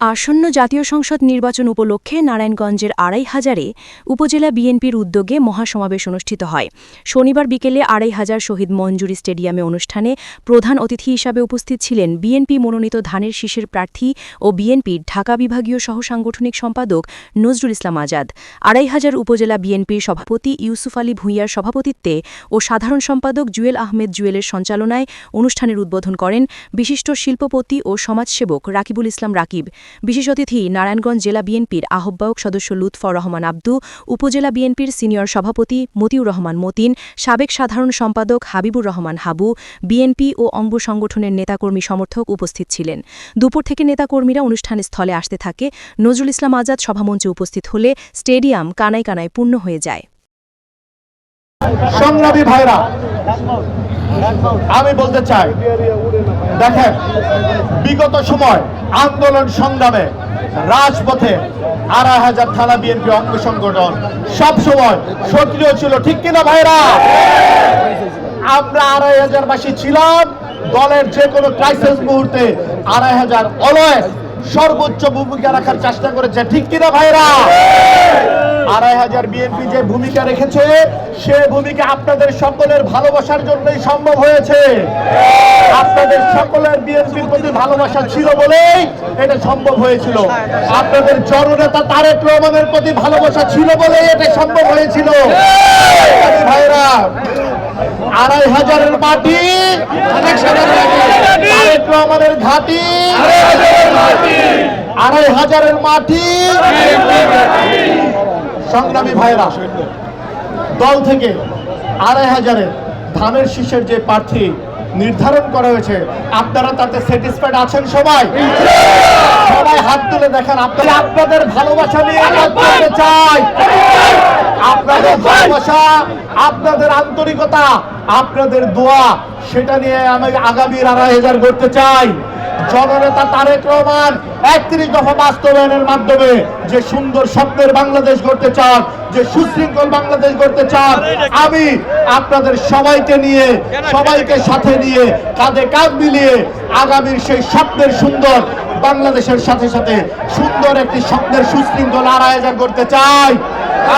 আসন্ন জাতীয় সংসদ নির্বাচন উপলক্ষে নারায়ণগঞ্জের আড়াই হাজারে উপজেলা বিএনপির উদ্যোগে মহাসমাবেশ অনুষ্ঠিত হয়। শনিবার বিকেলে আড়াই হাজার শহীদ মঞ্জুরি স্টেডিয়ামে অনুষ্ঠানে প্রধান অতিথি হিসাবে উপস্থিত ছিলেন বিএনপি মনোনীত ধানের শীষের প্রার্থী ও বিএনপির ঢাকা বিভাগীয় সহসাংগঠনিক সম্পাদক নজরুল ইসলাম আজাদ। আড়াই হাজার উপজেলা বিএনপির সভাপতি ইউসুফ আলী ভূঁইয়ার সভাপতিত্বে ও সাধারণ সম্পাদক জুয়েল আহমেদ জুয়েলের সঞ্চালনায় অনুষ্ঠানের উদ্বোধন করেন বিশিষ্ট শিল্পপতি ও সমাজসেবক রাকিবুল ইসলাম রাকিব। বিশেষ অতিথি নারায়ণগঞ্জ জেলা বিএনপির আহ্বায়ক সদস্য লুৎফর রহমান আব্দু, উপজেলা বিএনপির সিনিয়র সভাপতি মতিউর রহমান মতিন, সাবেক সাধারণ সম্পাদক হাবিবুর রহমান হাবু, বিএনপি ও অঙ্গ সংগঠনের নেতাকর্মী সমর্থক উপস্থিত ছিলেন। দুপুর থেকে নেতাকর্মীরা অনুষ্ঠানের স্থলে আসতে থাকে। নজরুল ইসলাম আজাদ সভামঞ্চে উপস্থিত হলে স্টেডিয়াম কানায় কানায় পূর্ণ হয়ে যায়। সংগ্রামী ভাইরা, আমি বলতে চাই দেখেন, বিগত সময় আন্দোলন সংগ্রামে রাজপথে আড়াই হাজার থানা বিএনপি অঙ্গ সংগঠন সব সময় সক্রিয় ছিল, ঠিক কিনা ভাইরা? আমরা আড়াই হাজার বাসী ছিলাম, দলের যে কোনো ক্রাইসিস মুহূর্তে আড়াই হাজার অলয় সর্বোচ্চ ভূমিকা রাখার চেষ্টা করেছে, ঠিক কিনা ভাইরা? আড়াই হাজার বিএনপি যে ভূমিকা রেখেছে, সে ভূমিকা আপনাদের সকলের ভালোবাসার জন্যই সম্ভব হয়েছে। আপনাদের সকলের বিএনপির প্রতি ভালোবাসা ছিল বলেই এটা সম্ভব হয়েছিল। আপনাদের জননেতা তারেক রহমানের প্রতি ভালোবাসা ছিল বলেই এটা সম্ভব হয়েছিল। ভাইরা, আড়াই হাজারের মাটি, তারেক রহমানের ঘাটি, আড়াই হাজারের মাটি সংগ্রামী ভাইরা দল থেকে আড়াই হাজারে ধানের শীষের যে প্রার্থী নির্ধারণ করা হয়েছে আপনারা তাতে স্যাটিসফাইড আছেন সবাই? সবাই হাত তুলে দেখেন আপনারা আপনাদের ভালোবাসা নিয়ে চাই। আপনাদের ভালোবাসা আপনাদের আন্তরিকতা আপনাদের দোয়া সেটা নিয়ে আমি আগামীর আড়াই হাজার করতে চাই। জননেতা তারেক রহমান একত্রিশ দফা বাস্তবায়নের মাধ্যমে যে সুন্দর স্বপ্নের বাংলাদেশ গড়তে চান যে সুশৃঙ্খল বাংলাদেশ গড়তে চান আমি আপনাদের সবাইকে নিয়ে সবাইকে সাথে নিয়ে কাঁধে কাঁধ মিলিয়ে আগামীর সেই স্বপ্নের সুন্দর বাংলাদেশের সাথে সাথে সুন্দর একটি স্বপ্নের সুশৃঙ্খল আড়াই হাজার করতে চাই।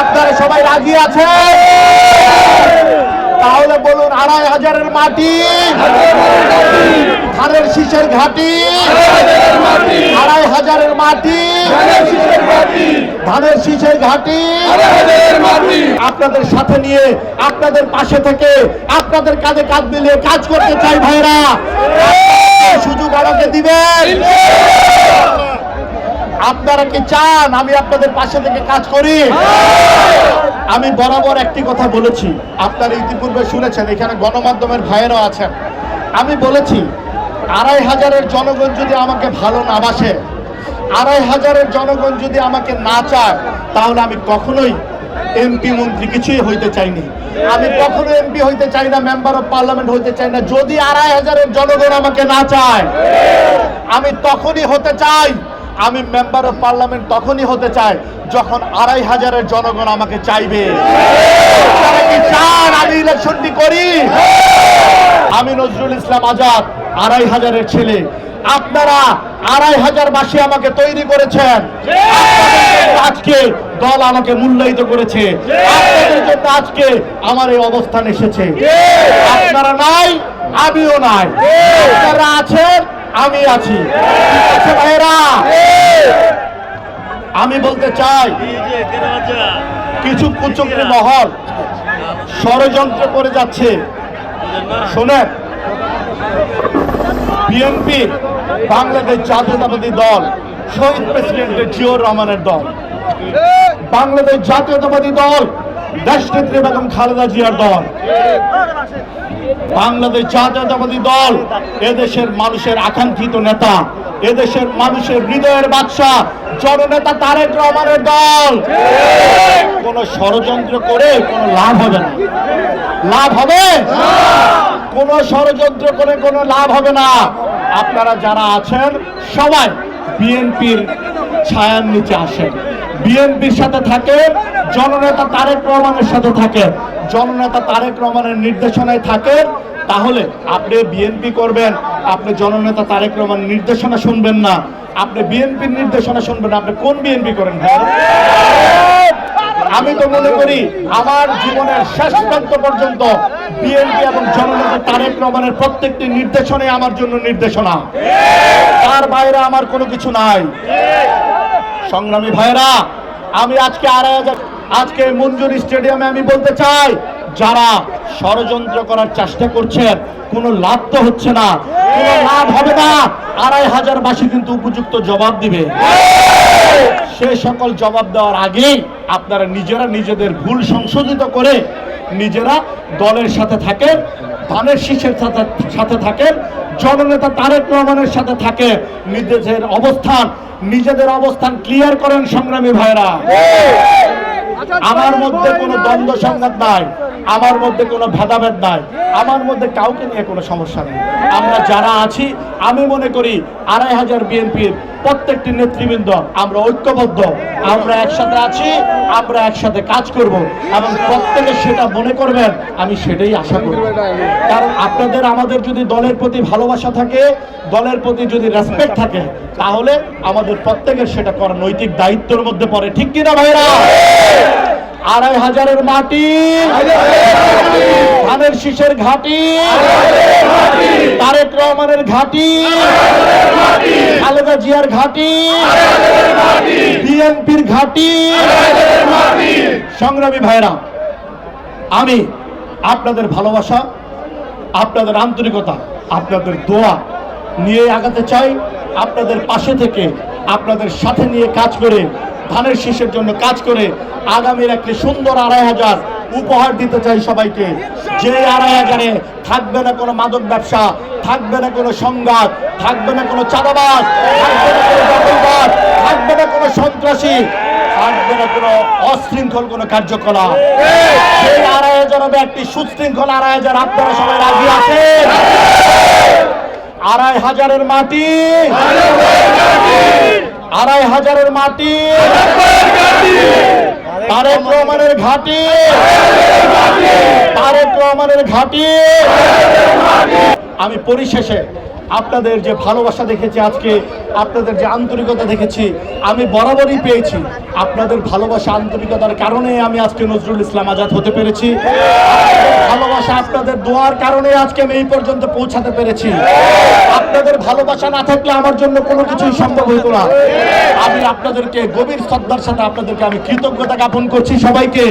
আপনারা সবাই রাজি আছেন? তাহলে বলুন আড়াই হাজারের মাটি। ধানের ঘাটি আড়াই হাজারের মাটি। ধানের শীষের ঘাটি। আপনাদের সাথে নিয়ে, আপনাদের পাশে থেকে, আপনাদের কাঁধে কাঁধ মিলিয়ে কাজ করতে চাই ভাইরা। সুযোগ আমাকে দিবেন। আপনারা কি চান আমি আপনাদের পাশে থেকে কাজ করি? আমি বরাবর একটি কথা বলেছি। আপনারা ইতিপূর্বে শুনেছেন, এখানে গণমাধ্যমের ভাইয়েরও আছেন। আমি বলেছি আড়াই হাজারের জনগণ যদি আমাকে ভালো না বাসে, আড়াই হাজারের জনগণ যদি আমাকে না চায়, তাহলে আমি কখনোই এমপি মন্ত্রী কিছুই হইতে চাইনি। আমি কখনো এমপি হইতে চাই না মেম্বার অফ পার্লামেন্ট হইতে চাই না। যদি আড়াই হাজারের জনগণ আমাকে না চায়, আমি তখনই হতে চাই আমি মেম্বার অফ পার্লামেন্ট তখনই হতে চাই যখন আড়াই হাজারের জনগণ আমাকে চাইবে। আমি ইলেকশনটি করি? আমি নজরুল ইসলাম আজাদ, আড়াই হাজারের ছেলে। আপনারা আড়াই হাজার বাসী আমাকে তৈরি করেছেন। আজকে দল আমাকে মূল্যায়িত করেছে। আপনাদের জন্য আজকে আমার এই অবস্থান এসেছে। আপনারা নাই, আমিও নাই। আপনারা আছেন আমি আছি। ভাইরা আমি বলতে চাই, কিছু কুচক্রী মহল ষড়যন্ত্র করে যাচ্ছে। শোনেন বিএনপি বাংলাদেশ জাতীয়তাবাদী দল, শহীদ প্রেসিডেন্ট জিয়র রহমানের দল, বাংলাদেশ জাতীয়তাবাদী দল দেশনেত্রী বেগম খালেদা জিয়ার দল। বাংলাদেশ জাতীয়তাবাদী দল, এদেশের মানুষের আকাঙ্ক্ষিত নেতা, এদেশের মানুষের হৃদয়ের বাদশাহ, জননেতা তারেক রহমানের দল। কোন ষড়যন্ত্র করে কোনো লাভ হবে না। লাভ হবে? কোন ষড়যন্ত্র করে কোনো লাভ হবে না। আপনারা যারা আছেন, সবাই বিএনপির ছায়ার নিচে আসেন। বিএনপির সাথে থাকেন জননেতা তারেক রহমানের সাথে থাকেন জননেতা তারেক রহমানের নির্দেশনায় থাকে। তাহলে আপনি বিএনপি করবেন, আপনি জননেতা তারেক রহমানের নির্দেশনা শুনবেন না। আপনি বিএনপির নির্দেশনা শুনবেন আপনি কোন বিএনপি করেন ভাই? আমি তো মনে করি আমার জীবনের শেষ প্রান্ত পর্যন্ত বিএনপি এবং জননেতা তারেক রহমানের প্রত্যেকটি নির্দেশনে আমার জন্য নির্দেশনা। তার বাইরে আমার কোনো কিছু নাই। সংগ্রামী ভাইরা আমি আজকে আড়াই হাজার আজকে মঞ্জুরি স্টেডিয়ামে আমি বলতে চাই, যারা ষড়যন্ত্র করার চেষ্টা করছেন, কোনো লাভ তো হচ্ছে না। কোনো লাভ হবে না। আড়াই হাজার বাসী কিন্তু উপযুক্ত জবাব দিবে। সে সকল জবাব দেওয়ার আগেই আপনারা নিজেরা নিজেদের ভুল সংশোধিত করে নিজেরা দলের সাথে থাকেন ধানের শীষের সাথে সাথে থাকেন, জননেতা তারেক রহমানের সাথে থাকে। নিজেদের অবস্থান নিজেদের অবস্থান ক্লিয়ার করেন সংগ্রামী ভাইরা। আমার মধ্যে কোনো দ্বন্দ্ব সংঘাত নাই, আমার মধ্যে কোনো ভেদাভেদ নাই, আমার মধ্যে কাউকে নিয়ে কোনো সমস্যা নেই। আমরা যারা আছি, আমি মনে করি আড়াই হাজার বিএনপির প্রত্যেকটি নেতৃবৃন্দ আমরা ঐক্যবদ্ধ, আমরা একসাথে আছি, আমরা একসাথে কাজ করব এবং প্রত্যেকে সেটা মনে করবেন, আমি সেটাই আশা করি। কারণ আপনাদের আমাদের যদি দলের প্রতি ভালোবাসা থাকে, দলের প্রতি যদি রেসপেক্ট থাকে, তাহলে আমাদের প্রত্যেকের সেটা করার নৈতিক দায়িত্বের মধ্যে পড়ে। ঠিক কিনা ভাইরা? আড়াই হাজারের মাটি, ধানের শীষের ঘাটি, তারেক রহমানের ঘাটি, খালেদা জিয়ার ঘাটি, বিএনপির ঘাটি। সংগ্রামী ভাইরা, আমি আপনাদের ভালোবাসা, আপনাদের আন্তরিকতা, আপনাদের দোয়া নিয়ে আগাতে চাই। আপনাদের পাশে থেকে, আপনাদের সাথে নিয়ে কাজ করে ধানের শীষের জন্য কাজ করে আগামীর একটি সুন্দর আড়াই হাজার উপহার দিতে চাই সবাইকে। যে আড়াই হাজারে থাকবে না কোনো মাদক ব্যবসা, থাকবে না কোনো সংঘাত থাকবে না কোনো চাঁদাবাজ থাকবে না কোনো সন্ত্রাসী, থাকবে না কোনো অশৃঙ্খল কোনো কার্যকলাপ। সেই আড়াই হাজার হবে একটি সুশৃঙ্খল আড়াই হাজার। আপনারা সবাই রাজি আছেন? আড়াই হাজারের মাটি। আড়াই হাজারের মাটি। তারেক রহমানের ঘাটি। তারেক রহমানের ঘাটি। আমি পরিশেষে আপনাদের যে ভালোবাসা দেখেছি আজকে, আপনাদের যে আন্তরিকতা দেখেছি, আমি বরাবরই পেয়েছি। আপনাদের ভালোবাসা আন্তরিকতার কারণে আমি আজকে নজরুল ইসলাম আজাদ হতে পেরেছি। ভালোবাসা আপনাদের দোয়ার কারণে আজকে আমি এই পর্যন্ত পৌঁছাতে পেরেছি। আপনাদের ভালোবাসা না থাকলে আমার জন্য কোনো কিছুই সম্ভব হইতো না। আমি আপনাদেরকে গভীর শ্রদ্ধার সাথে আপনাদেরকে আমি কৃতজ্ঞতা জ্ঞাপন করছি সবাইকে।